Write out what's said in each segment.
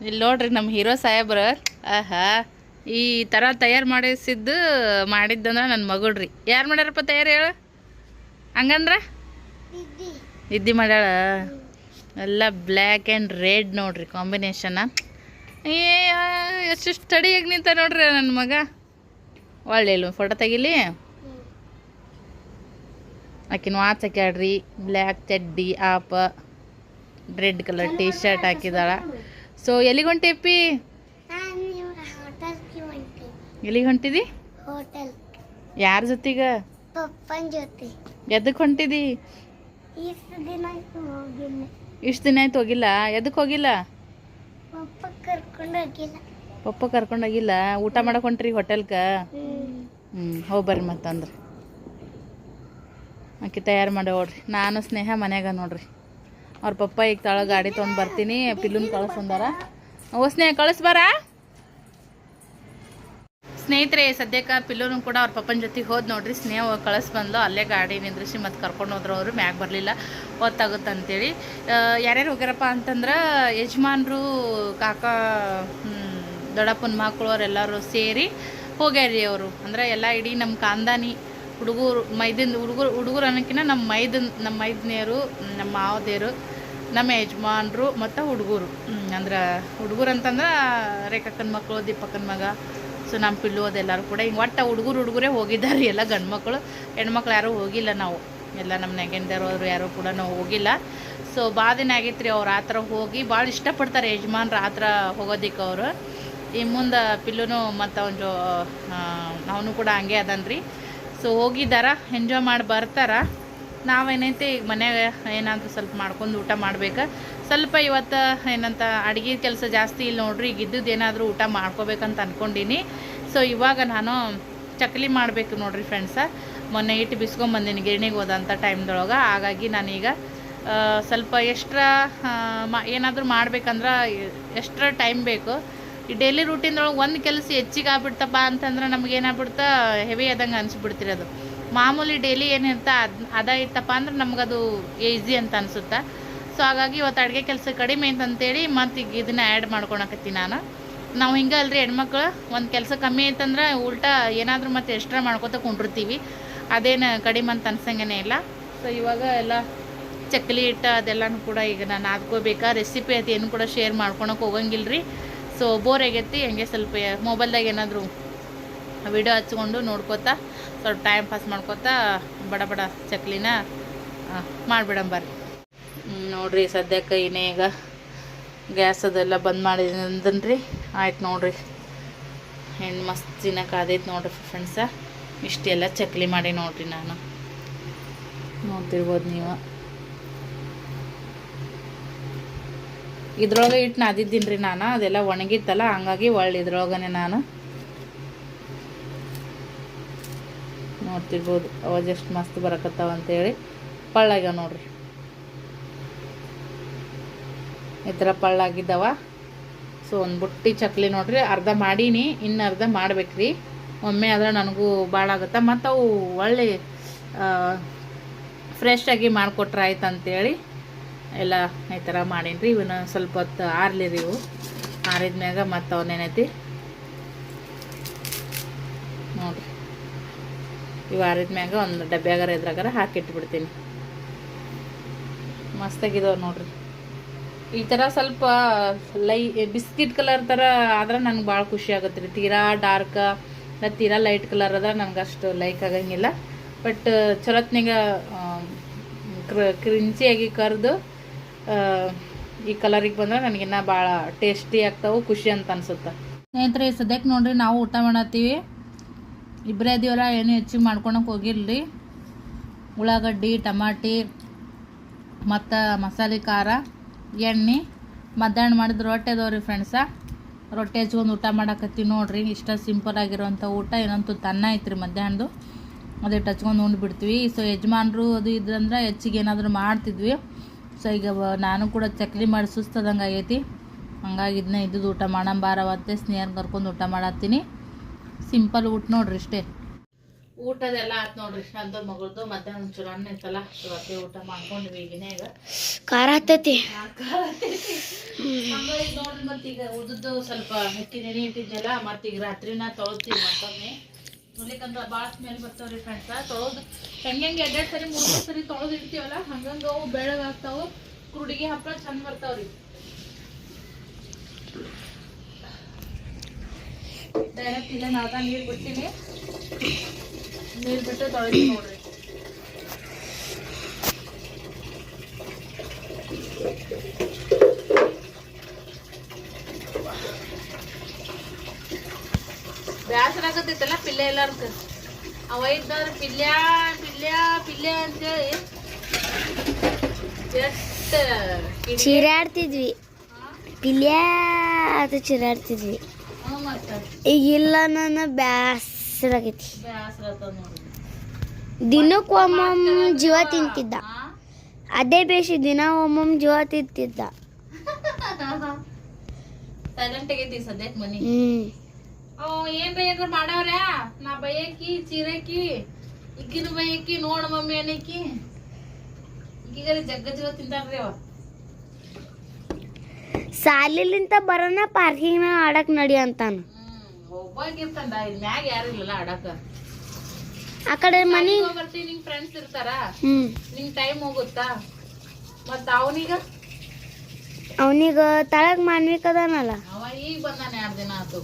ಇಲ್ಲಿ ನೋಡ್ರಿ ನಮ್ಮ ಹೀರೋ ಸಾಹೇಬ್ರ ಆಹಾ ಈ ಥರ ತಯಾರು ಮಾಡಿಸಿದ್ದು ಮಾಡಿದ್ದಂದ್ರೆ ನನ್ನ ಮಗಳ್ರಿ ಯಾರು ಮಾಡ್ಯಾರಪ್ಪ ತಯಾರು ಹೇಳು? ಹಂಗಂದ್ರ? ಇದ್ದಿ ಮಾಡ್ಯಾಳ? ಎಲ್ಲ ಬ್ಲ್ಯಾಕ್ ಆ್ಯಂಡ್ ರೆಡ್ ನೋಡ್ರಿ ಕಾಂಬಿನೇಷನ. ಏ ಎಷ್ಟು ಸ್ಟಡಿಯಾಗಿ ನಿಂತ ನೋಡ್ರಿ ನನ್ನ ಮಗ. ಒಳ್ಳೆ ಫೋಟೋ ತೆಗಿಲಿ? ಆಕಿನ ವಾಚ್ ಹಾಕ್ಯಾಡ್ರಿ ಬ್ಲ್ಯಾಕ್ ಚಡ್ಡಿ ಆಪ ರೆಡ್ ಕಲರ್ ಟೀ ಶರ್ಟ್ ಹಾಕಿದಾಳ. ಸೊ ಎಲ್ಲಿಗೆ ಹೊಂಟಿಪ್ಪಿ ಎಲ್ಲಿಗೆ ಹೊಂಟಿದಿ? ಹೋಟೆಲ್ ಯಾರ ಜೊತೆಗ? ಪಪ್ಪನ ಜೊತೆ. ಎದಕ್ಕೆ ಹೊಂಟಿದಿ? ಇಷ್ಟು ದಿನ ಆಯ್ತು ಹೋಗಿಲ್ಲ. ಇಷ್ಟು ದಿನ ಆಯ್ತು ಹೋಗಿಲ್ಲ? ಎದಕ್ಕೆ ಹೋಗಿಲ್ಲ? ಪಪ್ಪ ಕರ್ಕೊಂಡು ಹೋಗಿಲ್ಲ. ಪಪ್ಪ ಕರ್ಕೊಂಡೋಗಿಲ್ಲ ಊಟ ಮಾಡಕ್ ಹೊಂಟ್ರಿ ಹೋಟೆಲ್ಗೆ ಹ್ಮ್. ಹ್ಞೂ ಹೋಗಿ ಬರ್ರಿ ಮತ್ತಂದ್ರೆ. ಆಕೆ ತಯಾರು ಮಾಡಿ ನೋಡ್ರಿ. ನಾನು ಸ್ನೇಹ ಮನ್ಯಾಗ ನೋಡ್ರಿ. ಅವ್ರ ಪಪ್ಪ ಈಗ ತಳ ಗಾಡಿ ತೊಗೊಂಡು ಬರ್ತೀನಿ, ಪಿಲ್ಲುನ್ ಕಳಿಸ್ಕೊಂಡಾರ ಓ, ಸ್ನೇಹ ಕಳಿಸ್ಬಾರ ಸ್ನೇಹಿತರೆ, ಸದ್ಯಕ್ಕೆ ಪಿಲ್ಲೂನು ಕೂಡ ಅವ್ರ ಪಪ್ಪನ ಜೊತೆಗೆ ಹೋದ್ ನೋಡ್ರಿ. ಸ್ನೇಹ ಕಳಿಸ್ ಬಂದ್ಲು, ಅಲ್ಲೇ ಗಾಡಿ ನಿಂದ್ರಿಸಿ ಮತ್ತೆ ಕರ್ಕೊಂಡು ಹೋದ್ರು ಅವರು, ಮ್ಯಾಗ ಬರಲಿಲ್ಲ. ಹೊತ್ತಾಗುತ್ತೆ ಅಂತೇಳಿ. ಯಾರ್ಯಾರು ಹೋಗ್ಯಾರಪ್ಪ ಅಂತಂದ್ರೆ, ಯಜಮಾನ್ರು, ಕಾಕ ದೊಡ್ಡಪ್ಪನ ಮಕ್ಕಳು ಅವರೆಲ್ಲರೂ ಸೇರಿ ಹೋಗ್ಯಾರಿ ಅವರು. ಅಂದ್ರೆ ಎಲ್ಲ ಇಡೀ ನಮ್ಮ ಕಾಂದಾನಿ ಹುಡುಗರು, ಮೈದಿನ, ಹುಡುಗರು ಹುಡುಗರು ಅನ್ನೋಕ್ಕಿಂತ ನಮ್ಮ ಮೈದನ್ ನಮ್ಮ ಮೈದನೆಯರು ನಮ್ಮ ಮಾವದೇರು ನಮ್ಮ ಯಜಮಾನರು ಮತ್ತು ಹುಡುಗರು. ಅಂದ್ರೆ ಹುಡುಗರು ಅಂತಂದ್ರೆ ರೇಖಕ್ಕನ ಮಕ್ಕಳು, ದೀಪಕ್ಕನ ಮಗ, ಸೊ ನಮ್ಮ ಪಿಲ್ಲು ಅದೆಲ್ಲರೂ ಕೂಡ. ಹಿಂಗೆ ಒಟ್ಟು ಹುಡುಗರು ಹುಡುಗರೇ ಹೋಗಿದ್ದಾರೆ ಎಲ್ಲ ಗಂಡು ಮಕ್ಕಳು ಹೆಣ್ಮಕ್ಳು ಯಾರೂ ಹೋಗಿಲ್ಲ ನಾವು. ಎಲ್ಲ ನಮ್ಮ ನೆಗೆಂದರೋರು ಯಾರೂ ಕೂಡ ನಾವು ಹೋಗಿಲ್ಲ. ಸೊ ಭಾಳ ದಿನ ಆಗೈತೆ ರೀ ಅವ್ರು ಆ ಹೋಗಿ. ಭಾಳ ಇಷ್ಟಪಡ್ತಾರೆ ಯಜಮಾನ್ರು ಆ ಥರ ಹೋಗೋದಿಕ್ಕೆ ಅವರು. ಈ ಮುಂದೆ ಪಿಲ್ಲುನು ಮತ್ತು ಅವನ ಜೋ ಅವನು ಕೂಡ ಹಂಗೆ ಅದನ್ರಿ. ಸೊ ಹೋಗಿದ್ದಾರ ಎಂಜಾಯ್ ಮಾಡಿ ಬರ್ತಾರ. ನಾವೇನೈತೆ ಈಗ ಮನ್ಯಾಗ ಏನಾದರೂ ಸ್ವಲ್ಪ ಮಾಡ್ಕೊಂಡು ಊಟ ಮಾಡ್ಬೇಕು. ಸ್ವಲ್ಪ ಇವತ್ತು ಏನಂತ ಅಡುಗೆ ಕೆಲಸ ಜಾಸ್ತಿ ಇಲ್ಲ ನೋಡ್ರಿ, ಈಗ ಇದ್ದದ್ದು ಏನಾದರೂ ಊಟ ಮಾಡ್ಕೋಬೇಕಂತ ಅಂದ್ಕೊಂಡೀನಿ ಸೊ ಇವಾಗ ನಾನು ಚಕ್ಲಿ ಮಾಡಬೇಕು ನೋಡ್ರಿ ಫ್ರೆಂಡ್ಸ ಮೊನ್ನೆ ಇಟ್ಟು ಬಿಸ್ಕೊಂಬಂದಿನಿ ಗಿರಣಿಗೆ ಹೋದಂಥ ಟೈಮ್ದೊಳಗೆ. ಹಾಗಾಗಿ ನಾನೀಗ ಸ್ವಲ್ಪ ಎಕ್ಸ್ಟ್ರಾ ಮಾ, ಏನಾದರೂ ಮಾಡ್ಬೇಕಂದ್ರೆ ಎಕ್ಸ್ಟ್ರಾ ಟೈಮ್ ಬೇಕು. ಈ ಡೈಲಿ ರೂಟೀನ್ದೊಳಗೆ ಒಂದು ಕೆಲಸ ಹೆಚ್ಚಿಗೆ ಆಗ್ಬಿಡ್ತಪ್ಪ ಅಂತಂದ್ರೆ ನಮ್ಗೆ ಏನಾಗ್ಬಿಡ್ತಾ ಹೆವಿ ಆದಂಗೆ ಅನಿಸ್ಬಿಡ್ತಿರಿ ಅದು ಮಾಮೂಲಿ ಡೈಲಿ ಏನಿರ್ತ ಅದು ಇತ್ತಪ್ಪ ಅಂದ್ರೆ ನಮಗದು ಈಸಿ ಅಂತ ಅನಿಸುತ್ತೆ. ಸೊ ಹಾಗಾಗಿ ಇವತ್ತು ಅಡುಗೆ ಕೆಲಸ ಕಡಿಮೆ ಅಂತಂತೇಳಿ ಮತ್ತು ಈಗ ಇದನ್ನ ಆ್ಯಡ್ ಮಾಡ್ಕೊಳಕತ್ತೀನಿ ನಾನು. ನಾವು ಹಿಂಗೆ ಅಲ್ರಿ ಹೆಣ್ಮಕ್ಳು, ಒಂದು ಕೆಲಸ ಕಮ್ಮಿ ಐತಂದ್ರೆ ಉಲ್ಟಾ ಏನಾದರೂ ಮತ್ತೆ ಎಕ್ಸ್ಟ್ರಾ ಮಾಡ್ಕೊತ ಕುಂಡಿರ್ತೀವಿ. ಅದೇನು ಕಡಿಮೆ ಅಂತ ಅನ್ಸಂಗೇನೆ ಇಲ್ಲ. ಸೊ ಇವಾಗ ಎಲ್ಲ ಚಕ್ಲಿ ಹಿಟ್ಟು ಅದೆಲ್ಲನೂ ಕೂಡ ಈಗ ನಾನು ನಾದ್ಕೋಬೇಕಾ ರೆಸಿಪಿ ಅದು ಏನು ಕೂಡ ಶೇರ್ ಮಾಡ್ಕೊಳಕ್ಕೆ ಹೋಗಂಗಿಲ್ಲ ರೀ ಸೊ ಬೋರ್ ಆಗೈತಿ, ಹಂಗೆ ಸ್ವಲ್ಪ ಮೊಬೈಲ್ದಾಗ ಏನಾದರೂ ವಿಡಿಯೋ ಹಚ್ಕೊಂಡು ನೋಡ್ಕೋತಾ ಸ್ವಲ್ಪ ಟೈಮ್ ಪಾಸ್ ಮಾಡ್ಕೋತಾ ಬಡ ಬಡ ಚಕ್ಲಿನ ಮಾಡಿಬಿಡಂ ಬರ್ರಿ. ನೋಡಿರಿ ನೋಡ್ರಿ ಸದ್ಯಕ್ಕೆ ಇನ್ನೇ ಈಗ ಗ್ಯಾಸ್ ಅದೆಲ್ಲ ಬಂದ್ ಮಾಡಿದ್ರಿ ಆಯ್ತು ನೋಡಿರಿ. ಹೆಣ್ಣು ಮಸ್ತ್ ತಿನ್ನಕ್ಕೆ ಆದೈತೆ ನೋಡಿರಿ ಫ್ರೆಂಡ್ಸ ಇಷ್ಟೆಲ್ಲ ಚಕ್ಲಿ ಮಾಡಿ ನೋಡಿರಿ ನಾನು. ನೋಡ್ತಿರ್ಬೋದು ನೀವು. ಇದ್ರೊಳಗೆ ಇಟ್ಟು ನಾದಿದ್ದೀನಿ ರೀ ನಾನು, ಅದೆಲ್ಲ ಒಣಗಿತ್ತಲ್ಲ, ಹಂಗಾಗಿ ಒಳ್ಳೆ ಇದ್ರೊಳಗೇ ನಾನು. ನೋಡ್ತಿರ್ಬೋದು ಅವ ಜಸ್ಟ್ ಮಸ್ತ್ ಬರಕತ್ತಾವ ಅಂತೇಳಿ ಪಳ್ಳಾಗ ನೋಡ್ರಿ. ಈ ಥರ ಪಳ್ಳಾಗಿದ್ದಾವ. ಸೊ ಒಂದು ಬುಟ್ಟಿ ಚಕ್ಲಿ ನೋಡ್ರಿ, ಅರ್ಧ ಮಾಡೀನಿ, ಇನ್ನು ಅರ್ಧ ಮಾಡ್ಬೇಕ್ರಿ. ಒಮ್ಮೆ ಆದ್ರೆ ನನಗೂ ಭಾಳ ಆಗುತ್ತೆ. ಮತ್ತು ಅವು ಒಳ್ಳೆ ಫ್ರೆಶ್ ಆಗಿ ಮಾಡಿಕೊಟ್ರೆ ಆಯ್ತು ಅಂತೇಳಿ ಎಲ್ಲ ಈ ಥರ ಮಾಡೀನಿ ಇವನ್ನ ಸ್ವಲ್ಪ ಹೊತ್ತು ಆರ್ಲಿ ರೀ ಇವು. ಆರಿದ ಮ್ಯಾಗ ಮತ್ತು ಅವನೇನೈತಿ ನೋಡ್ರಿ. ಇವು ಆರಿದ ಮ್ಯಾಗ ಒಂದು ಡಬ್ಬ್ಯಾಗಾರ ಇದ್ರಾಗಾರ ಹಾಕಿಟ್ಬಿಡ್ತೀನಿ ಮಸ್ತಾಗಿದಾವೆ ನೋಡ್ರಿ. ಈ ಥರ ಸ್ವಲ್ಪ ಲೈ ಬಿಸ್ಕಿಟ್ ಕಲರ್ ಥರ ಆದ್ರೆ ನನಗೆ ಭಾಳ ಖುಷಿ ಆಗುತ್ತೆ ರೀ. ತೀರಾ ಡಾರ್ಕ ಇಲ್ಲ ತೀರಾ ಲೈಟ್ ಕಲರ್ ಆದ್ರೆ ನನಗೆ ಅಷ್ಟು ಲೈಕ್ ಆಗಂಗಿಲ್ಲ. ಬಟ್ ಚಲೋತ್ನಾಗ ಕ್ರ ಕ್ರಿಂಚಿಯಾಗಿ ಕರೆದು ಈ ಕಲರಿಗೆ ಬಂದ್ರೆ ನನಗಿನ್ನ ಭಾಳ ಟೇಸ್ಟಿ ಆಗ್ತಾವೆ, ಖುಷಿ ಅಂತ ಅನ್ಸುತ್ತೆ. ಸ್ನೇಹಿತರೆ ಸದ್ಯಕ್ಕೆ ನೋಡ್ರಿ ನಾವು ಊಟ ಮಾಡತ್ತೀವಿ. ಇಬ್ಬರೇ ಅದೀವಲ್ಲ ಏನು ಹೆಚ್ಚಿಗೆ ಮಾಡ್ಕೊಳಕ್ಕೆ ಹೋಗಿಲ್ರಿ ಉಳ್ಳಾಗಡ್ಡಿ, ಟಮಾಟಿ, ಮತ್ತು ಮಸಾಲೆ ಖಾರ, ಎಣ್ಣೆ. ಮಧ್ಯಾಹ್ನ ಮಾಡಿದ ರೊಟ್ಟಿ ಅದಾವ್ರಿ ಫ್ರೆಂಡ್ಸ ರೊಟ್ಟಿ ಹಚ್ಕೊಂಡು ಊಟ ಮಾಡಕತ್ತೀವಿ ನೋಡ್ರಿ, ಇಷ್ಟ ಸಿಂಪಲ್ ಆಗಿರೋಂಥ ಊಟ. ಏನಂತೂ ತನ್ನ ಐತ್ರಿ ಮಧ್ಯಾಹ್ನದು. ಅದೇ ಟಚ್ಕೊಂಡು ಉಂಡ್ಬಿಡ್ತೀವಿ ಸೊ ಯಜಮಾನರು ಅದು ಇದ್ರಂದ್ರೆ ಹೆಚ್ಚಿಗೆ ಏನಾದರೂ ಮಾಡ್ತಿದ್ವಿ. ಸೊ ಈಗ ನಾನು ಕೂಡ ಚಕ್ಲಿ ಮಾಡಿ ಸುಸ್ತದಂಗೆ ಆಗೈತಿ. ಹಂಗಾಗಿ ಇದನ್ನ ಇದ್ದು ಊಟ ಮಾಡೋಣ ಬಾರವತ್ತೆ ಸ್ನೇಹರ್ ಕರ್ಕೊಂಡು ಊಟ ಮಾಡತ್ತೀನಿ. ಸಿಂಪಲ್ ಊಟ ನೋಡ್ರಿ ಇಷ್ಟೇ ಊಟದೆಲ್ಲ ಆತ್ ನೋಡ್ರಿ ನಂದು ಮಗಳದು. ಮಧ್ಯಾಹ್ನ ಒಂಚೂರು ಅನ್ನ ಇತ್ತಲ್ಲ ಇವತ್ತೇ ಊಟ ಮಾಡ್ಕೊಂಡ್ವಿ ಈಗಿನೇ ಈಗ. ಖಾರ ಹತ್ತೈತಿ ಹಂಗ ಈಗ ನೋಡ್ರಿ ಮತ್ತೆ ಈಗ ಉಳ್ದದ್ದು ಸ್ವಲ್ಪ ಹಿಟ್ಟಿ ನೆನೆ ಇಟ್ಟಿದ್ದೆಲ್ಲ ಮತ್ತ್ ಈಗ ರಾತ್ರಿನ ತೊಳ್ತೀವಿ ಮತ್ತೊಮ್ಮೆ. ಮುಲಿಕಂದ್ರ ಭಾಳ ಸ್ಮೆಲ್ ಬರ್ತಾವ್ರಿ ಫ್ರೆಂಡ್ಸ ತೊಳೆದು ಹೆಂಗೆ ಎರಡೆರಡು ಸರಿ ಮೂರು ಸರಿ ತೊಳೆದು ಇಡ್ತೀವಲ್ಲ ಹಂಗಂಗ ಅವು ಬೆಳಗಾಗ್ತಾವು. ಕುರುಡಿಗೆ ಹಪ್ಪಳ ಚಂದ ಬರ್ತಾವ್ರಿ. ಡೈರೆಕ್ಟ್ ಇಲ್ಲ ನಾಗ ನೀರು ಬಿಡ್ತೀನಿ. ನೀರು ಬಿಟ್ಟು ತೊಳೆದು ನೋಡ್ರಿ. ಬ್ಯಾಸರ ಆಗತ್ತೈತಲ್ಲ ಪಿಲ್ಲೆ ಎಲ್ಲಾರ್ಕ ಅವ ಇದ್ದಾರ ಪಿಲ್ಯ ಪಿಲ್ಯ ಪಿಲ್ಯ ಅಂತೇಳಿ. ಕಿಡಿ- ಚೀರಾಡ್ತಿದ್ವಿ. ಪಿಲ್ಯ ಅದು ಚೀರಾಡ್ತಿದ್ವಿ. ಹ್ಞೂ ಮತ್ತ ಈಗ ಇಲ್ಲ ನನ್ನ ಬ್ಯಾಸರಾಗೈತಿ ಬ್ಯಾಸರ ಆಗೈತಿ ದಿನಕ್ಕೆ ಒಮ್ಮೊಮ್ಮೆ ಜೀವ ತಿಂತಿದ್ದ. ಅದೇ ಬೇಸಿ ದಿನ ಒಮ್ಮೊಮ್ಮೆ ಜೀವ ತಿಂತಿದ್ದ. ಸೈಲೆಂಟ್ ಆಗೈತಿ ಸದ್ಯಕ್ಕೆ ಮನಿ. ಅವ್ ನಾ ಬೈಯಕಿ ಚೀರಕಿ ಇಕ್ಕಿನ ಬೈಯಕಿ ನೋಡ ಮಮ್ಮಿ ಜಗ್ಗ ಜೀವ ಅವ. ಸಾಲಿಲಿಂತ ಬರೋಣ ಪಾರ್ಕಿಂಗ್ ಆಡಕ್ ನಡಿ ಅಂತಾನ. ಹ್ಮ್ ಒಬ್ಬಾಗಿರ್ತಾನ ಇಲ್ಲಿ ಮ್ಯಾಗ ಯಾರು ಇಲ್ಲಲ್ಲ ಆಡಕ ಆ ಕಡೆ ಮನಿ ನಿಂಗ್ ಫ್ರೆಂಡ್ಸ್ ಇರ್ತಾರ? ಹ್ಮ್. ನಿಂಗ್ ಟೈಮ್ ಹೋಗುತ್ತಾ? ಮತ್ತ ಅವನೀಗ? ಅವನಿಗ ತಳಗ್ ಮಾನ್ವಿಕ ಅದಾನಲ್ಲ. ಅವ ಈಗ ಬಂದಾನ ಎರಡ್ ದಿನ ಆತು?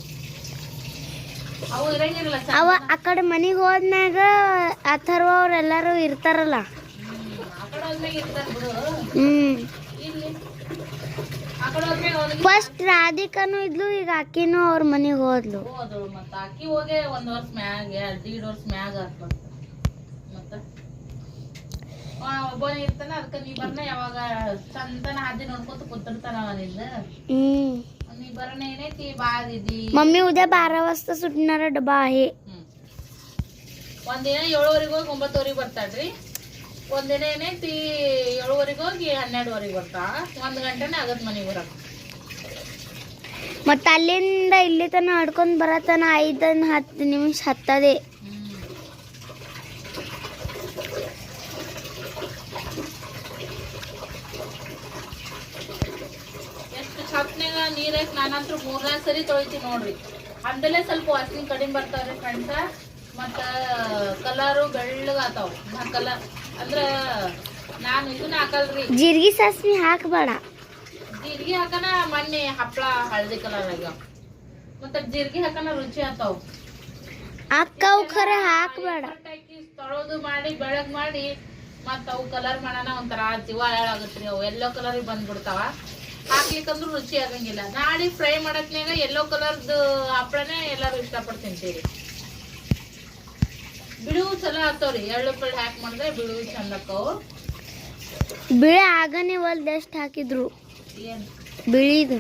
ಅವ ಇರಂಗಿರಲ್ಲ ಅವ ಆ ಕಡೆ ಮನಿಗ್ ಹೋದ್ಮ್ಯಾಗ ಅಥರ್ವ ಅವ್ರೆಲ್ಲಾರು ಇರ್ತಾರಲ್ಲ. ಆ ಕಡೆ ಹೋದ್ಮ್ಯಾಗ ಇರ್ತಾನ ಬಿಡು. ಹ್ಮ್. ಫಸ್ಟ್ ರಾಧಿಕಾನು ಇದ್ಲು ಈಗ ಅಕ್ಕಿನೂ ಅವ್ರ ಮನಿಗ್ ಹೋದ್ಲು ಹೋದಳು ಮತ್ತ ಅಕ್ಕಿ ಹೋಗಿ ಒಂದ್ ವರ್ಷ ಮ್ಯಾಗ ಎರಡ್ ದೀಡ್ ವರ್ಷ ಮ್ಯಾಗ ಆತ್ ಮತ್ತ ಮತ್ತ ಒಬ್ಬನ ಇರ್ತಾನ ಅದಕ್ಕ ನೀ ಬರ್ನ ಯಾವಾಗ ಚಂದನ ಹಾದಿ ನೋಡ್ಕೊತ ಕುಂತಿರ್ತಾನ ಅವ ನಿಂದ ಹ್ಮ್ ನೀ ಬರನ ಏನೈತಿ ಬಾದಿದಿ मम्मी उद्या बारा वाजता सुटणारा डबा आहे ಹ್ಮ್ ಒಂದಿನ ಏಳುವರೆಗೆ ಹೋಗಿ ಒಂಬತ್ತುವರೆಗೆ ಬರ್ತಾಳ್ರಿ ಒಂದಿನ ಏನೈತಿ ಏಳುವರೆಗೆ ಹೋಗಿ ಹನ್ನೆರಡುವರೆಗೆ ಬರ್ತಾ. ಒಂದು ಗಂಟೆನೇ ಆಗತ್ತೆ ಮನೆಗೆ ಬರಕ್ ಮತ್ತ ಅಲ್ಲಿಂದ ಇಲ್ಲಿ ತನ ಆಡ್ಕೊಂಡ್ ಬರತನ ಐದನ್ ಹತ್ತು ನಿಮಿಷ ಹತ್ತದೆ. ಎಷ್ಟು ಚಪ್ನ್ಯಾಗ ನೀರಾಗ ನಾನಂತೂ ಮೂರ್ನಾಲ್ಕು ಸರಿ ತೊಳಿತೀನಿ ನೋಡ್ರಿ. ಅಂದಲೇ ಸ್ವಲ್ಪ ವಾಸನೆ ಕಡಿಮೆ ಬರ್ತಾವ್ರಿ ಫ್ರೆಂಡ್ಸ ಮತ್ತ ಕಲರು ಬೆಳ್ಳಗಾತಾವ. ಕಲರ್ ಅಂದ್ರ ನಾನು ಇದನ್ನ ಜೀರಿಗೆ ಸಾಸ್ವಿ ಹಾಕಬೇಡ. ಜೀರಿಗೆ ಹಾಕನ ಮೊನ್ನೆ ಹಪ್ಪಳ ಹಳದಿ ಕಲರ್ ಆಗ್ಯಾವ. ಮತ್ತ ಜೀರಿಗೆ ಹಾಕನ ರುಚಿ ಆತಾವ ಅಕ್ಕವು ಖರೆ ಹಾಕಬೇಡ. ತೊಳೆದು ಮಾಡಿ ಬೆಳಗ್ ಮಾಡಿ ಮತ್ತ ಅವು ಕಲರ್ ಮಾಡೋಣ ಒಂಥರ ಜೀವ ಆಗುತ್ತೆ ಅವು ಎಲ್ಲೋ ಕಲರ್ ಬಂದ್ಬಿಡ್ತಾವ. ಹಾಕ್ಲಿಕ್ಕಂದ್ರೂ ರುಚಿ ಆಗಂಗಿಲ್ಲ. ನಾಳೆ ಫ್ರೈ ಮಾಡತ್ನಾಗ ಎಲ್ಲೋ ಕಲರ್ದು ಹಪ್ಪಳನೇ ಎಲ್ಲರೂ ಇಷ್ಟಪಟ್ಟು ತಿಂತೀರಿ. ಬಿಡುವು ಚಲೋ ಆಗ್ತಾವ್ರಿ. ಎಳ್ಳು ಪಳ್ಳಿ ಹಾಕಿ ಮಾಡಿದ್ರೆ ಬಿಳುವು ಚಂದ ಆಕ್ಕವು ಬಿಳಿ ಆಗನೆ ಹೊಲ್ದ ಎಷ್ಟು ಹಾಕಿದ್ರು? ಬಿಳಿ ಬಿಳಿದು.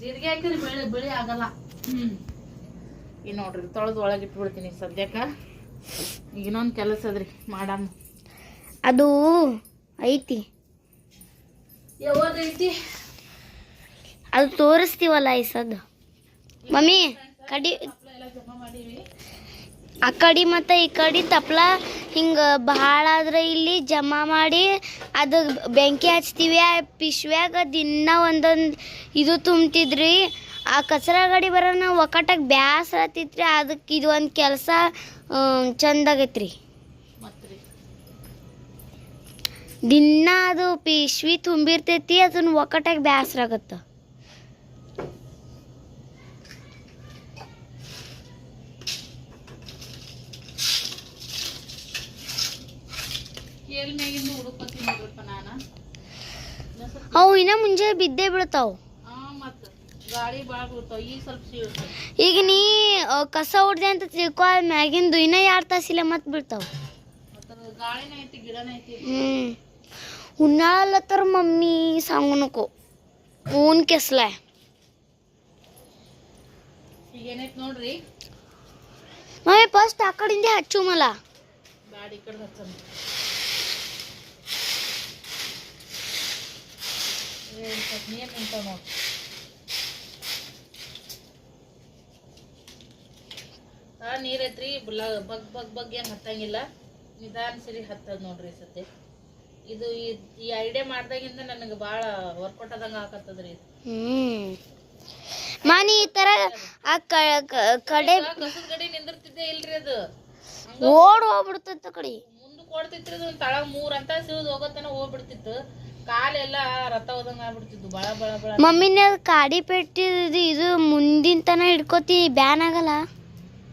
ಜೀರಿಗೆ ಹಾಕಿದ್ರೆ ಬಿಳಿ ಬಿಳಿ ಆಗಲ್ಲ. ಹ್ಮ್. ಈಗ ನೋಡ್ರಿ ತೊಳೆದು ಒಳಗೆ ಇಟ್ಬಿಡ್ತೀನಿ ಸದ್ಯಕ್ಕ. ಈಗ ಇನ್ನೊಂದು ಕೆಲಸ ಅದ್ರಿ ಮಾಡಮ್ಮ ಅದು ಐತಿ. ಯಾವಾಗೈತಿ ಅದು ತೋರಿಸ್ತೀವಲ್ಲ ಈ ಸದ್ ಮಮ್ಮಿ ಕಡಿ ಎಲ್ಲ ಜಮಾ ಮಾಡೀವಿ. ಆ ಕಡೆ ಮತ್ತು ಈ ಕಡೆ ತಪ್ಲ, ಹಿಂಗೆ ಭಾಳ ಆದ್ರೆ ಇಲ್ಲಿ ಜಮಾ ಮಾಡಿ ಅದು ಬೆಂಕಿ ಹಚ್ತೀವಿ, ಆ ಪಿಶ್ವ್ಯಾಗ ದಿನ ಒಂದೊಂದು ಇದು ತುಂಬ್ತಿದ್ರಿ. ಆ ಕಸರ ಗಾಡಿ ಬರೋಣ ಒಕ್ಕಟಾಗ ಬ್ಯಾಸರ ಹತ್ತಿತ್ರಿ ಅದಕ್ಕೆ ಇದು ಒಂದು ಕೆಲಸ ಚಂದ ಆಗೈತ್ರಿ. ಮತ್ರಿ ದಿನ ಅದು ಪಿಶ್ವಿ ತುಂಬಿರ್ತೈತಿ, ಅದನ್ನ ಒಕ್ಕಟಾಗ ಬ್ಯಾಸರ ಆಗತ್ತ ಅವು ಇನ್ನ ಮುಂಜೆ ಬಿದ್ದೇ ಬೀಳ್ತಾವ ಈಗ ಸ್ವಲ್ಪ ಈಗ ನೀ ಕಸ ಹೊಡ್ದೆ ಅಂತ ತಿಳ್ಕೊ ಮ್ಯಾಗಿಂದು ಇನ್ನ ಎರಡು ತಾಸಿಲ್ಲ ಮತ್ತೆ ಬೀಳ್ತಾವ ಐತಿ ಐತಿ. ಉನ್ನಾಲತ್ತರ ಮಮ್ಮಿ ಸಾಂಗು ನಕೋ ಊನ್ ಕೆಸ್ಲ. ಈಗ ನೋಡ್ರಿ? ಮಮ್ಮಿ ಫಸ್ಟ್ ಆ ಹಚ್ಚು ಮಲ್ಲ ಹಚ್ಚ ಸ್ವಲ್ಪ ನೀರ್ ನಿಂತಾವ್ ನೋಡ್ರಿ ಭಾಳ ನೀರ್ ಐತ್ರಿ ಬಗ್ ಬಗ್ ಬಗ್ ಏನ್ ಹತ್ತಂಗಿಲ್ಲ. ನಿಧಾನ ಸರಿ ಹತ್ತದ ನೋಡ್ರಿ ಸತಿ. ಇದು ಈ- ಐಡಿಯಾ ಮಾಡ್ದಾಗಿಂದ ನನಗೆ ಭಾಳ ವರ್ಕೌಟ್ ಆದಂಗ ಆಕತ್ತದ್ರಿ ಹ್ಮ್. ಮಾನಿ ಈ ತರ ಆ ಕಡೆ ಕಸದ ಗಡಿ ನಿಂದಿರ್ತಿದ್ದೆ ಇಲ್ರಿ ಅದು. ಓಡ್ ಹೋಗ್ಬಿಡ್ತಿತ್ತು ಕಡಿ. ಮುಂದಕ್ಕೆ ಕೊಡ್ತಿತ್ತು ಅದು ತಳಗ ಮೂರ್ ಅಂತ ಸಿಳಿದು ಹೋಗೋತನ ಹೋಗ್ಬಿಡ್ತಿತ್ತು. ಕಾಲೆಲ್ಲ ರಥ ಹೋದಂಗ ಆಗ್ಬಿಡ್ತಿತ್ತು ಬಳ ಬಳ ಬಳ. ಮಮ್ಮಿನ ಕಾಡಿ ಪೆಟ್ಟಿದ್ದು ಇದು ಮುಂದಿನ ತನ ಹಿಡ್ಕೋತಿ ಬ್ಯಾನ್ ಆಗಲ್ಲ.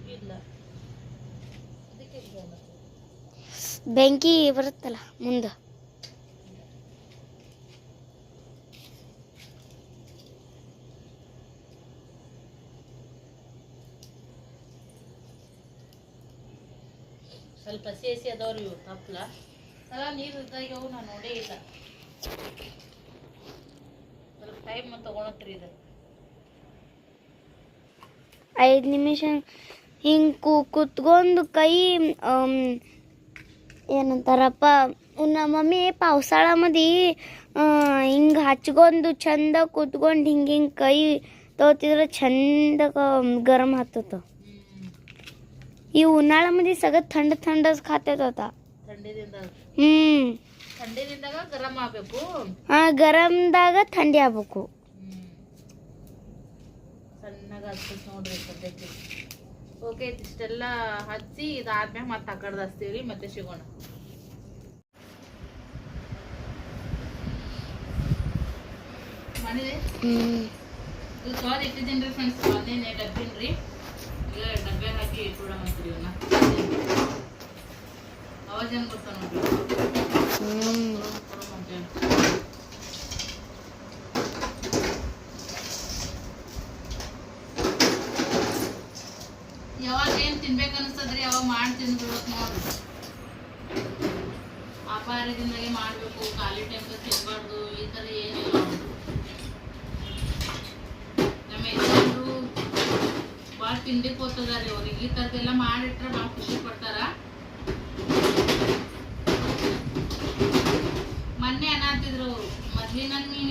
ಇಲ್ಲ. ಅದಕ್ಕೆ ಇದು ಅನ್ನತ್ತೆ. ಬೆಂಕಿ ಬರುತ್ತಲ್ಲ ಮುಂದ. ಸ್ವಲ್ಪ ಸೇಸಿ ಅದಾವ್ರಿ ಇವು ತಪ್ಪಲ ಸಲ ನೀರು ಇದ್ದಾಗ್ಯವು ನಾನು ನೋಡೇ ಇಲ್ಲ. ಟೈಮ್ ತಗೊಳತ್ರಿ ಇದು ಐದು ನಿಮಿಷ ಹಿಂಗೆ ಕು ಕುತ್ಕೊಂಡು ಕೈ ಆಮ್, ಏನಂತಾರಪ್ಪ ನಮ್ಮ ಮಮ್ಮಿ ಪಾವಸಾಳಮದಿ ಹಿಂಗೆ ಹಚ್ಕೊಂಡು ಚಂದ ಕುತ್ಕೊಂಡು ಹಿಂಗೆ ಹಿಂಗೆ ಕೈ ತಗೋತಿದ್ರೆ ಚಂದ ಗರಂ ಹತ್ತತ ಹ್ಮ್ ಈ ಉನ್ನಾಳ ಮದಿ ಸಗತ್ ಥಂಡ ಥಂಡ ಖಾತೇತ ಥಂಡಿದಿಂದ. ಹ್ಞೂ ಥಂಡಿದಿಂದಾಗ ಗರಂ ಆಗ್ಬೇಕು. ಆ ಗರಮ್ದಾಗ ಥಂಡಿ ಆಗ್ಬೇಕು. ಸಣ್ಣಗೆ ಸಣ್ಣಗ ನೋಡ್ರಿ ಸದ್ಯಕ್ಕೆ. ಓಕೆ ಇಷ್ಟೆಲ್ಲ ಹಚ್ಚಿ ಇದಾದ್ಮ್ಯಾಗ ಮತ್ತೆ ಆ ಕಡೆ ಹಚ್ತೀವಿ ಮತ್ತೆ ಸಿಗೋಣ. ಮಾಡಿದೆ ಇದು ತೊಳೆದು ಇಟ್ಟಿದ್ದೀನಿ ರೀ ಫ್ರೆಂಡ್ಸ್ ಒಂದೇನೆ ಡಬ್ಬಿನ ರೀ. ಈಗ ಡಬ್ಬೆ ಹಾಕಿ ಇಟ್ಬಿಡೋಣ ಇವನ್ನ ಅವಾಜ್ ಹೆಂಗ್ ಬರ್ತಾವ ನೋಡ್ರಿ ಹ್ಞೂ ಕೊಡಮ್ ಅಂತೇಳಿ. ಯಾವಾಗ ಏನ್ ತಿನ್ಬೇಕು ಅನಿಸ್ತದ್ರಿ ಅವಾಗ ಮಾಡಿ ತಿನ್ಬಿಡ್ಬೇಕು ನೋಡ್ರಿ ಅಪಾರದಿಂದಾಗೆ ಮಾಡ್ಬೇಕು, ಖಾಲಿ ಟೈಮ್ ತಿನ್ಬಾರ್ದು, ಈ ತರ ಏನಿಲ್ಲ. ನಮ್ಮ ಯಜಮಾನ್ರು ಭಾಳ ತಿಂಡಿಗೆ ಹೋಗ್ತದಾರಿ ಅವ್ರಿಗೆ ಈ ಥರದ್ದೆಲ್ಲ ಮಾಡಿಟ್ರೆ ಭಾಳ ಖುಷಿ ಪಡ್ತಾರ ಮೊನ್ನೆ ಅನ್ನತ್ತಿದ್ರು ಅವ್ರು ಮೊದ್ಲಿನಂಗ್ ನೀ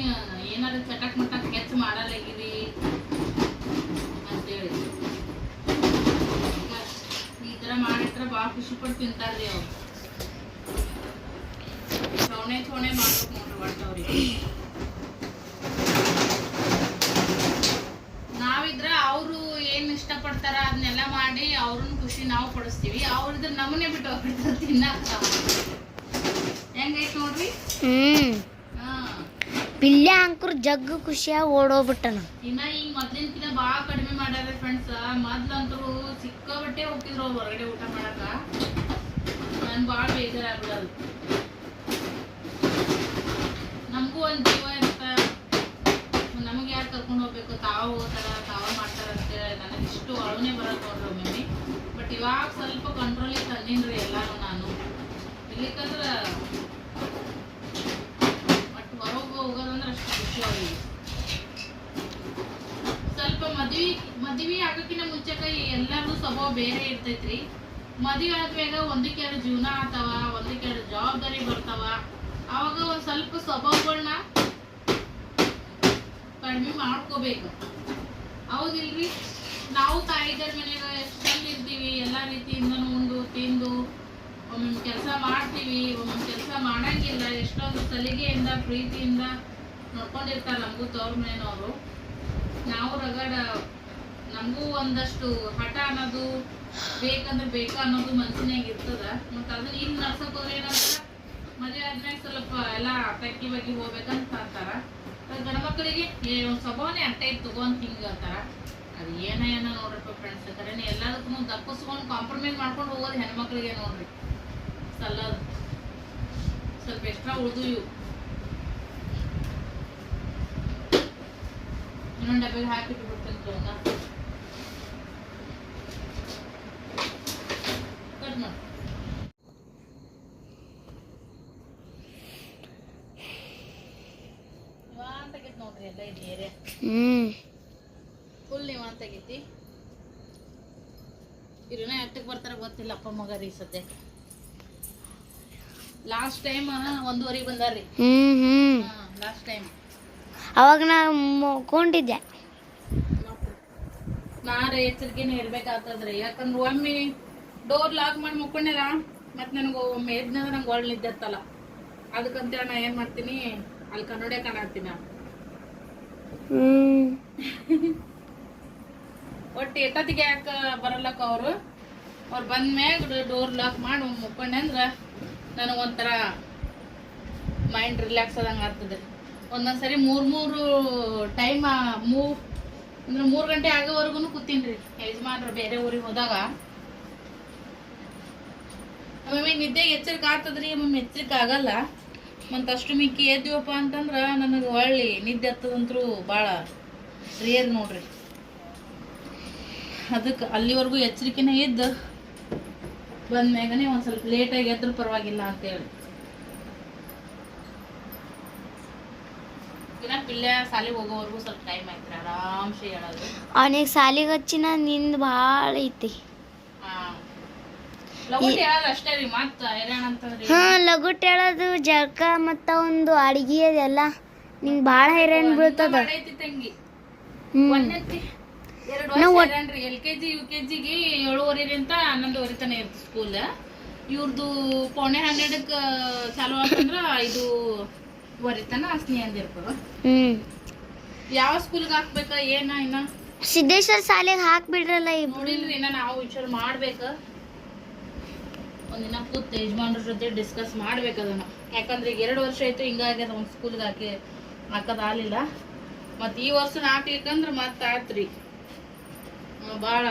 ಏನಾದ್ರು ಚಟಕ್ ಮಟಕ್ ಅಂತೇಳಿ. ಈ ಥರ ಭಾಳ ಖುಷಿಪಟ್ಟು ಅವ್ರು. ಚೌಣೆ ಚೌಣೆ ಮಾಡ್ಬೇಕು ನೋಡ್ರಿ ನಾವಿದ್ರ ಅವರು ಏನ್ ಇಷ್ಟಪಡ್ತಾರ ಅದನ್ನೆಲ್ಲ ಮಾಡಿ ಅವ್ರನ್ನ ಖುಷಿ ನಾವು ಪಡಿಸ್ತೀವಿ. ಅವ್ರಿದ್ರೆ ನಮ್ಮನೆ ಬಿಟ್ಟು ಹೋಗ್ಬಿಡ್ತಾರ ತಿನ್ನಕ್ಕ. ಹೆಂಗೈತ್ ನೋಡ್ರಿ? ಹ್ಞೂ ಹಾ ಪಿಲ್ಯ ಅಂಕುರ್ ಜಗ್ಗು ಖುಷಿಯಾಗಿ ಓಡೋಗ್ಬಿಟ್ಟನ. ಇನ್ನ ಈಗ ಮೊದ್ಲಿನ್ಕಿನ ಬಾಳ ಕಡಿಮೆ ಮಾಡ್ಯಾರ ಫ್ರೆಂಡ್ಸ್ ಮೊದ್ಲಂತೂ ಸಿಕ್ಕಾಬಟ್ಟೆ ಹೋಗ್ತಿದ್ರು ಅವ್ರು ಹೊರಗಡೆ ಊಟ ಮಾಡಕ ನನ್ ಬಾಳ ಬೇಜಾರ್ ನಮಗೂ ಒಂದ್ ಜೀವ ಇರ್ತ ನಮಗೆ ಯಾರು ಕರ್ಕೊಂಡು ಹೋಗ್ಬೇಕು? ತಾವ ಹೋಗ್ತಾರ ತಾವ ಮಾಡ್ತಾರ ಅಂತೇಳಿ ನನಗೆ ಇಷ್ಟು ಅಳುನೆ ಬರತ್ ನೋಡ್ರಿ ಒಮ್ಮೆ ಬಟ್ ಇವಾಗ ಸ್ವಲ್ಪ ಕಂಟ್ರೋಲಿಗೆ ತಂದಿನ್ರಿ ಎಲ್ಲಾನು ನಾನು. ಇಲ್ಲಿಕಂದ್ರ ಬಟ್ ಹೊರಗೆ ಹೋಗೋದಂದ್ರೆ ಅಷ್ಟು ಖುಷಿ ಅವ್ರಿಗೆ ಸ್ವಲ್ಪ ಮದ್ವಿ ಮದ್ವಿ ಆಗಕ್ಕಿಂತ ಮುಂಚೆಕ ಎಲ್ಲಾರ್ದು ಸ್ವಭಾವ ಬೇರೆ ಇರ್ತೈತ್ರಿ. ಮದ್ವಿ ಆದ್ಮೇಗ ಒಂದಕ್ಕೆ ಎರಡು ಜೀವನ ಆತವ ಒಂದಕ್ಕೆ ಎರಡು ಜವಾಬ್ದಾರಿ ಬರ್ತಾವ. ಅವಾಗ ಒಂದ್ ಸ್ವಲ್ಪ ಸ್ವಭಾವಗಳನ್ನ ಕಡಿಮೆ ಮಾಡ್ಕೋಬೇಕು. ಹೌದಿಲ್ರಿ? ನಾವು ತಾಯಿದರ ಮನೆಯಾಗ ಎಷ್ಟು ಇರ್ತೀವಿ ಎಲ್ಲಾ ರೀತಿಯಿಂದ ಉಂಡು, ತಿಂದು, ಒಮ್ಮೊಮ್ಮೆ ಕೆಲಸ ಮಾಡ್ತೀವಿ, ಒಮ್ಮೊಮ್ಮೆ ಕೆಲಸ ಮಾಡಂಗಿಲ್ಲ, ಎಷ್ಟೊಂದು ಸಲಿಗೆಯಿಂದ, ಪ್ರೀತಿಯಿಂದ ನೋಡ್ಕೊಂಡಿರ್ತಾರೆ ನಮಗೂ ತವ್ರ ಮನೆಯವರು ನಾವು ರಗಡ, ನಮಗೂ ಒಂದಷ್ಟು ಹಠ ಅನ್ನೋದು, ಬೇಕಂದ್ರೆ ಬೇಕು ಅನ್ನೋದು ಮನಸ್ಸಿನಾಗ ಇರ್ತದ. ಮತ್ತು ಅದನ್ನ ಇನ್ನು ನಡ್ಸಕ್ ಹೋದ್ರೆ ಏನಂತ ಮದುವೆ ಆದ್ಮೇಲೆ ಸ್ವಲ್ಪ ಎಲ್ಲ ಟಕ್ಕಿ ಬಗ್ಗೆ ಹೋಗ್ಬೇಕಂತ ಅಂತಾರ. ಗಂಡ ಮಕ್ಕಳಿಗೆ ಒಂದ್ ಸ್ವಭಾವನೆ ಅಟ್ಟ ಇತ್ತು ತಗೊಂಡ್ ಹಿಂಗೆ ಅಂತಾರ. ಅದು ಏನ ಏನೋ ನೋಡ್ರಪ್ಪ ಫ್ರೆಂಡ್ಸ್ ಕರೆನೆ ಎಲ್ಲದಕ್ಕೂ ದಪ್ಪಿಸ್ಕೊಂಡು ಕಾಂಪ್ರಮೈಸ್ ಮಾಡ್ಕೊಂಡು ಹೋಗೋದು ಹೆಣ್ಮಕ್ಳಿಗೆ ನೋಡ್ರಿ. ಸಲ್ಲದು. ಸ್ವಲ್ಪ ಎಕ್ಸ್ಟ್ರಾ ಉಳಿದು ಇವು. ಇನ್ನೊಂದು ಡಬ್ಬಿಗೆ ಹಾಕಿಟ್ಟು ಬಿಡ್ತೀನಿ ಕಟ್ ಮಾಡಿ ನೋಡ್ರಿ ಎಲ್ಲ ಇದು ಏರಿಯಾ ಹ್ಞೂ ಫುಲ್ ಬರ್ತಾರ ಗೊತ್ತಿಲ್ಲ ಅಪ್ಪ ಮಗ ರೀ ಸದ್ಯಕ್ಕೆ ಲಾಸ್ಟ್ ಟೈಮ್ ಒಂದೂವರೆಗೆ ಬಂದಾರ್ರಿ. ಲಾಸ್ಟ್ ಟೈಮ್ ಅವಾಗ ನಾನು ಕೊಂಡಿದ್ದೆ ನಾರ ಎಚ್ಚರಿಕೆನೇ ಇರ್ಬೇಕಾಗ್ತದ್ರಿ. ಯಾಕಂದ್ರೆ ಒಮ್ಮೆ ಡೋರ್ ಲಾಕ್ ಮಾಡಿ ಮುಕ್ಕೊಂಡಿರ ಮತ್ ನನಗೆ ಒಮ್ಮೆ ಎದ್ನಂದ್ರೆ ನಂಗೆ ಒಳ್ಳೆ ನಿದ್ದೆ ಹತ್ತಲ್ಲ. ಅದಕ್ಕಂತ ನಾ ಏನ್ ಮಾಡ್ತೀನಿ ಅಲ್ಲಿ ಕನ್ನಡ ಕಾಣತ್ತೀನಿ ನಾ ಹ್ಮ್. ಒಟ್ಟು ಎಷ್ಟೊತ್ತಿಗೆ ಯಾಕೆ ಬರಲ್ಲಕ್ಕ ಅವರು? ಅವ್ರು ಬಂದ ಮ್ಯಾಗ ಡೋರ್ ಲಾಕ್ ಮಾಡಿ ಮುಕ್ಕೊಂಡೆ ಅಂದ್ರೆ ನನಗೊಂಥರ ಮೈಂಡ್ ರಿಲ್ಯಾಕ್ಸ್ ಆದಂಗೆ ಆಗ್ತದೆ ಒಂದೊಂದ್ಸರಿ ಮೂರ್ ಮೂರು ಟೈಮ್ ಮೂರ್, ಅಂದ್ರೆ ಮೂರ್ ಗಂಟೆ ಆಗೋವರೆಗೂ ಕೂತೀನ್ರಿ. ಯಜಮಾನ್ರು ಬೇರೆ ಊರಿಗೆ ಹೋದಾಗ. ಮಮ್ಮಿ ನಿದ್ದೆಗೆ ಎಚ್ಚರಿಕೆ ಆಗ್ತದ್ರಿ? ಮಮ್ಮಿ ಎಚ್ಚರಿಕೆ ಆಗಲ್ಲ. ಮತ್ತು ಅಷ್ಟು ಮಿಕ್ಕಿ ಎದ್ದೀವಪ್ಪ ಅಂತಂದ್ರ ನನಗೆ ಒಳ್ಳೆ ನಿದ್ದೆ ಹತ್ತದಂತ್ರು ಭಾಳ ರೇರ್ ನೋಡ್ರಿ. ಅದಕ್ಕೆ ಅಲ್ಲಿವರೆಗೂ ಎಚ್ಚರಿಕೆನೇ ಇದ್ದು. ಬಂದ ಮ್ಯಾಗನೇ ಒಂದು ಸ್ವಲ್ಪ ಲೇಟಾಗಿ ಎದ್ರೂ ಪರವಾಗಿಲ್ಲ ಅಂತೇಳಿ. ಇನ್ನ ಪಿಲ್ಲೆ ಸಾಲಿಗೆ ಹೋಗೋವರೆಗೂ ಸ್ವಲ್ಪ ಟೈಮ್ ಆಯ್ತು ಆರಾಮ್ಸೆ ಹೇಳೋದು. ಅವನಿಗೆ ಸಾಲಿಗೆ ಹಚ್ಚಿನ ನಿಂದ ಭಾಳ ಐತಿ. ಹಾ. ಲಗುಟ್ ಹೇಳೋದು ಜಳಕ ಮತ್ತ ಒಂದು ಅಡಿಗೆ ಅದೆಲ್ಲ ನಿಂಗ್ ಭಾಳ ಹೈರಾಣ ಬೀಳ್ತದ. ತಂಗಿ. ನಾವ್ L K G U K ಜಿಗೆ ಹನ್ನೊಂದುವರೆ ಇರ್ತದೆ ಸ್ಕೂಲ್ ಇವ್ರದ್ದು ಪೌಣೆ ಹನ್ನೆರಡಕ್ಕೆ ಚಾಲು ಆತಂದ್ರ ಐದುವರೆ ತನ ಸ್ನೇಹ ಅಂದಿರ್ತದ ಹ್ಮ್. ಯಾವ ಸ್ಕೂಲ್ಗೆ ಹಾಕ್ಬೇಕ ಏನ ಇನ್ನ? ಸಿದ್ದೇಶ್ವರ ಶಾಲೆಗೆ ಹಾಕ್ಬಿಡ್ರಲ್ಲ ಇಬ್ರು. ನೋಡಿಲ್ರಿ ಇನ್ನ ನಾವು ವಿಚಾರ ಮಾಡ್ಬೇಕ. ಒಂದಿನ ಕೂತ್ ಯಜಮಾನ್ರ ಜೊತೆ ಡಿಸ್ಕಸ್ ಮಾಡ್ಬೇಕು ಅದನ್ನ. ಯಾಕಂದ್ರೆ ಈಗ ಎರಡು ವರ್ಷ ಆಯ್ತು ಹಿಂಗಾಗ್ಯದ ಒಂದು ಸ್ಕೂಲ್ಗೆ ಹಾಕಿ ಹಾಕದಾಗಲಿಲ್ಲ ಮತ್ತು ಈ ವರ್ಷ ಹಾಕ್ಲಿಕ್ಕಂದ್ರೆ ಮತ್ತೆ ಆತ್ರಿ. ಭಾಳ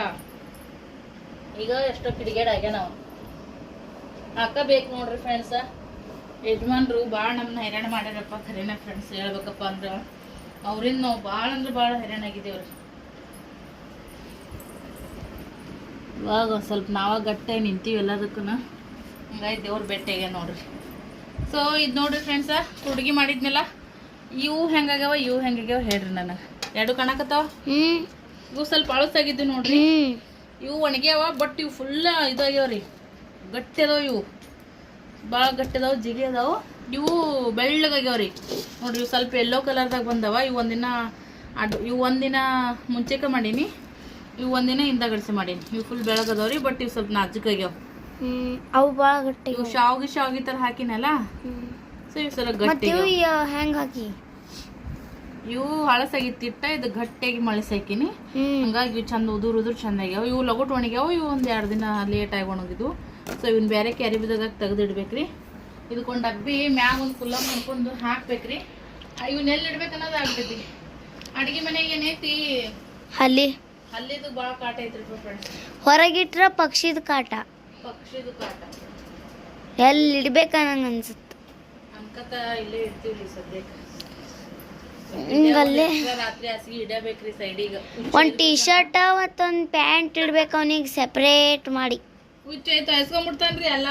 ಈಗ ಎಷ್ಟೋ ಕಿಡಿಗೇಡ್ ಆಗ್ಯ ನಾವು ಹಾಕಬೇಕು ನೋಡ್ರಿ ಫ್ರೆಂಡ್ಸ ಯಜಮಾನ್ರು ಭಾಳ ನಮ್ಮನ್ನ ಹೈರಾಣ ಮಾಡ್ಯಾರಪ್ಪ ಖರೇನ ಫ್ರೆಂಡ್ಸ್ ಹೇಳ್ಬೇಕಪ್ಪ ಅಂದ್ರೆ. ಅವ್ರಿಂದ ನಾವು ಭಾಳ ಅಂದ್ರೆ ಭಾಳ ಹೈರಾಣ ಆಗಿದ್ದೇವ್ರಿ. ಇವಾಗ ಒಂದು ಸ್ವಲ್ಪ ನಾವಾಗ ಗಟ್ಟಾಗಿ ನಿಂತೀವಿ ಎಲ್ಲದಕ್ಕೂ ಹಂಗಾಗಿ ದೇವ್ರ ಬೆಟ್ಟೆಗೆ ನೋಡ್ರಿ. ಸೊ ಇದು ನೋಡ್ರಿ ಫ್ರೆಂಡ್ಸ ಹುಡುಗಿ ಮಾಡಿದ್ನಲ್ಲ ಇವು ಹೆಂಗಾಗ್ಯಾವ ಇವು ಹೆಂಗಾಗ್ಯಾವ ಹೇಳ್ರಿ ನನಗೆ. ಎರಡು ಕಾಣಕತ್ತಾವ? ಇವು ಸ್ವಲ್ಪ ಅಳಸಾಗಿದ್ದು ನೋಡ್ರಿ. ಇವು ಒಣಗ್ಯಾವ ಬಟ್ ಇವು ಫುಲ್ ಇದಾಗ್ಯಾವ ರೀ ಗಟ್ಟಿ ಅದಾವ ಇವು. ಭಾಳ ಗಟ್ಟಿ ಅದಾವ ಜಿಗಿ ಅದಾವ. ಇವು ಬೆಳ್ಳಗಾಗ್ಯಾವ್ರಿ. ನೋಡ್ರಿ ಇವು ಸ್ವಲ್ಪ ಎಲ್ಲೋ ಕಲರ್ದಾಗ ಬಂದವ. ಇವು ಒಂದಿನ ಅಡ್ ಇವು ಒಂದಿನ ಮುಂಚೆಕ ಮಾಡೀನಿ. ಇವು ಒಂದಿನ ಹಿಂದಗಡಿಸಿ ಮಾಡೀನಿ. ಇವು ಫುಲ್ ಬೆಳಗದವ್ರಿ ರೀ ಬಟ್ ಇವು ಸ್ವಲ್ಪ ನಾಜುಕಾಗ್ಯಾವ. ಅವು ಭಾಳ ಗಟ್ಟಿ ಇವು ಶಾವ್ಗಿ ಶಾವ್ಗಿ ಥರ ಹಾಕಿನಲ್ಲ? ಸೊ ಇವು ಸ್ವಲ್ಪ ಗಟ್ಟಿ ಇವು ಹಾಕಿ? ಇವು ಹಳಸಾಗಿತ್ತಿಟ್ಟ ಇದು ಗಟ್ಟಿಯಾಗಿ ಮಳಸಾಕಿನಿ. ಹಂಗಾಗಿ ಇವು ಚಂದ ಉದುರು ಉದುರು ಚಂದ ಆಗ್ಯಾವ ಇವು ಲಗೋಟ್ ಒಣಗ್ಯಾವ ಇವು ಒಂದು ಎರಡು ದಿನ ಲೇಟ್ ಆಗಿ ಒಣಗಿದ್ವು. ಸೊ ಇವನ್ ಬೇರೆ ಕ್ಯಾರಿ ಬಿದಾಗ ತೆಗೆದಿಡ್ಬೇಕ್ರಿ. ಇದ್ಕೊಂಡು ಡಬ್ಬಿ ಮ್ಯಾಗ ಒಂದು ಕುಲ್ಲ ಮಾಡ್ಕೊಂಡು ಹಾಕ್ಬೇಕ್ರಿ. ಇವನ್ನೆಲ್ಲಿ ಇಡ್ಬೇಕು ಅನ್ನೋದು ಆಗ್ತೈತಿ ಅಡಿಗೆ ಮನೆಗೆ ಏನೈತಿ ಅಲ್ಲಿ ಅಲ್ಲಿದು ಬಹಳ ಕಾಟ ಐತ್ರಿ ಫ್ರೆಂಡ್ಸ್ ಹೊರಗಿಟ್ರ ಪಕ್ಷಿದ ಕಾಟ. ಪಕ್ಷಿದ ಕಾಟ. ಎಲ್ಲಿ ಇಡ್ಬೇಕು ನಂಗೆ ಅನ್ಸುತ್ತೆ ಅನ್ಕತ ಇಲ್ಲೇ ಸದ್ಯಕ್ಕೆ ಹಿಂಗ್ ಅಲ್ಲೇ ರಾತ್ರಿ ಹಾಸಿಗೆ ಇಡಬೇಕ್ರಿ ಸೈಡಿಗೆ ಒಂದ್ ಟೀ ಶರ್ಟ್ ಮತ್ತೊಂದ್ ಪ್ಯಾಂಟ್ ಇಡ್ಬೇಕು ಅವನಿಗೆ ಸೆಪರೇಟ್ ಮಾಡಿ. ಹುಚ್ಚ ಆಯ್ತು ಹಸ್ಕೊಂಡ್ಬಿಡ್ತಾನ್ರಿ ಎಲ್ಲ.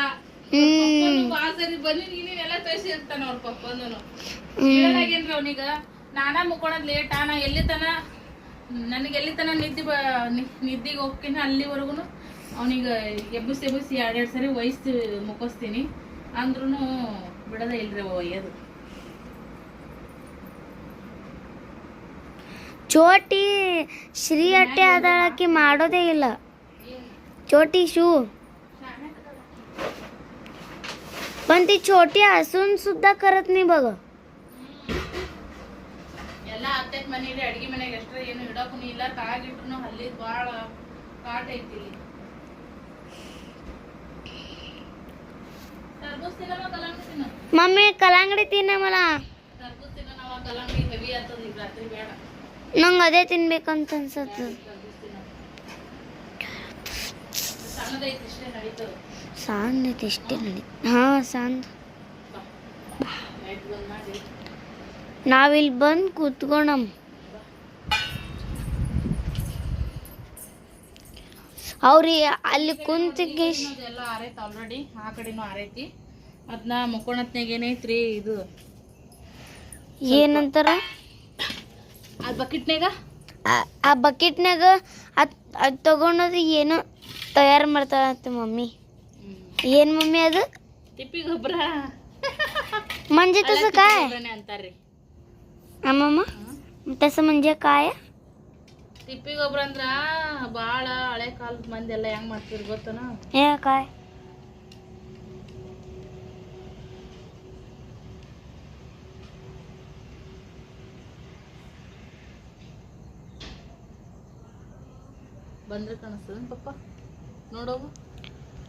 ಆ ಸರಿ ಬನ್ನಿ ನೀನೆಲ್ಲ ತರಿಸಿರ್ತಾನ ಅವ್ರ ಪಪ್ಪಂದನು ಹ್ಮ್. ಹೇಳಾಗೇನ್ರಿ ಅವನೀಗ ನಾನ ಮುಕ್ಕೊಳದ್ ಲೇಟ್ ನಾ ಎಲ್ಲಿ ತನ ನನಗೆ ಎಲ್ಲಿ ತನ ನಿದ್ದೆ ನಿದ್ದಿಗೆ ಹೋಗ್ತೀನಿ ಅಲ್ಲಿವರೆಗೂ ಅವನಿಗೆ ಎಬ್ಬಿಸಿ ಎಬ್ಬಿಸಿ ಎರಡೆರಡು ಸರಿ ವಹಿಸಿ ಮುಕ್ಕಿಸ್ತೀನಿ. ಅಂದ್ರೂ ಬಿಡದ ಇಲ್ರಿ ಒಯ್ಯೋದು. ಚೋಟಿ ಶ್ರೀ ಅಟ್ಟೆ ಆದಾಳಕಿ ಮಾಡೋದೇ ಇಲ್ಲ. ಚೋಟಿ ಶೂ. पण ती छोटी असून सुद्धा करत नाही बघ ಎಲ್ಲ ಹತ್ತೈತ್ ಮನೇಲಿ ಅಡಿಗೆ ಮನೆಗೆ ಎಷ್ಟ್ರ ಏನು ಇಡಕ್ಕೂ ಇಲ್ಲ ತಾಗಿಟ್ರು ಅಲ್ಲಿದ್ ಭಾಳ ಕಾಟ ಐತಿ ಇಲ್ಲಿ ಟರ್ಬೂಸ್ ತಿನ್ನಲ್ಲ ಕಲ್ಲಂಗಡಿ ತಿನ್ನ मम्मी ಕಲ್ಲಂಗಡಿ ತಿನ್ನ मला ಟರ್ಬೂಸ್ ತಿನ್ನ ನಾವು ಕಲ್ಲಂಗಡಿ ಹೆವಿ ಆಗ್ತದ ಈಗ ರಾತ್ರಿ ಬೇಡ ನಂಗೆ ಅದೇ ತಿನ್ಬೇಕಂತ ಅನ್ಸತ್ತ ಟರ್ಬೂಸ್ ತಿನ್ನ ಸಣ್ಣದೈತಿ ಇಷ್ಟೇ ನಡೀತದ ಸಾಂದ್ ಐತಿ ಇಷ್ಟೇ ನಡಿ ಹಾಂ ಸಾಂದ್ ನಾವಿಲ್ಲಿ ಬಂದು ಕೂತ್ಕೊಂಡಮ್ ಅವ್ರಿ ಅಲ್ಲಿ ಕುಂತಿಗೆ ಎಲ್ಲ ಆರೈತಿ ಆಲ್ರೆಡಿ ಆ ಕಡೆನೂ ಆರೈತಿ. ಅದನ್ನ ಮುಕ್ಕೋಣತ್ನಾಗ ಏನೈತ್ರಿ ಇದು. ಏನಂತಾರ? ಆ ಬಕೆಟ್ನಾಗ ಆ- ಆ ಬಕೆಟ್ನಾಗ ಅದ್ ಅದು ತಗೊಂಡೋದು ಏನೋ ತಯಾರು ಮಾಡ್ತಾರಂತೆ ಮಮ್ಮಿ. ಏನ್ ಮಮ್ಮಿ ಅದು? ತಿಪ್ಪಿ ಗೊಬ್ಬರ. ಮಂಜತಸ ಕಾಯ? ಅಂತಾರ್ರಿ. ಅಮ್ಮಮ್ಮ ತಸ ಮಂಜ ಕಾಯ? ತಿಪ್ಪಿ ಗೊಬ್ಬರ ಅಂದ್ರ ಬಾಳ ಹಳೆ ಕಾಲದ ಮಂದಿ ಎಲ್ಲ ಹೆಂಗ್ ಮಾಡ್ತೀರಿ ಗೊತ್ತನ? ಏ ಕಾಯ್. ಬಂದ್ರೆ ಕಾಣಿಸ್ತದ ಪಪ್ಪ? ನೋಡೋಗು.